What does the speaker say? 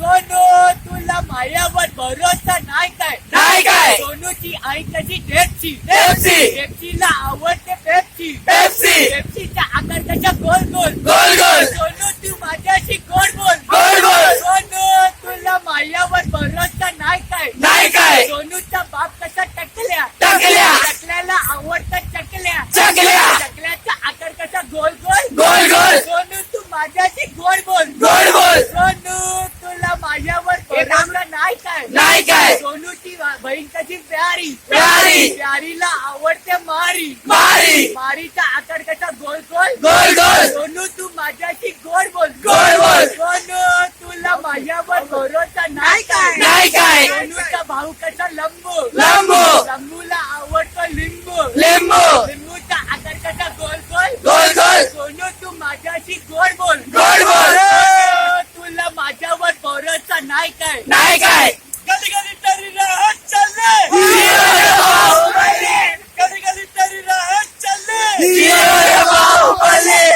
सोनू तुला माझ्यावर भरोसा नाही काय? नाही काय? सोनूची आई कशी पेप्सी पेप्सी. पेप्सीला आवडते पेप्सी पेप्सी. पेप्सीचा आकार कशा गोल गोल. गोल गोल. सोनू तू माझ्याशी गोड बोल गोड बोल. सोनू तुला माझ्यावर भरोसा नाही काय? नाही काय? सोनूचा बाप कसा टकल्या? टकल्या. टकल्याला आवडतात चकल्या चकल्या. चकल्याचा आकार कसा गोल गोल गोल गोल. सोनू तू माझ्याशी गोड बोल गोड बोल. सोनू तुला माझ्यावर भरोसा नाही काय? नाही काय? सोनूची बहीण प्यारी. प्यारी. प्यारीला आवडते मारी. मारी. मारीचा आकार कसा गोल गोल. गोल गोल. सोनू तू माझ्याशी गोड बोल. गोड बोल. सोनू तुला माझ्यावर भरोसा नाही काय? नाही काय. सोनूचा भाऊ कसा लंबू? लंबू. लंबूला आवडतो लिंबू. लिंबू. काय नाही कधी कधी तरी राहत चालले. कधी कधी तरी राहत चालले.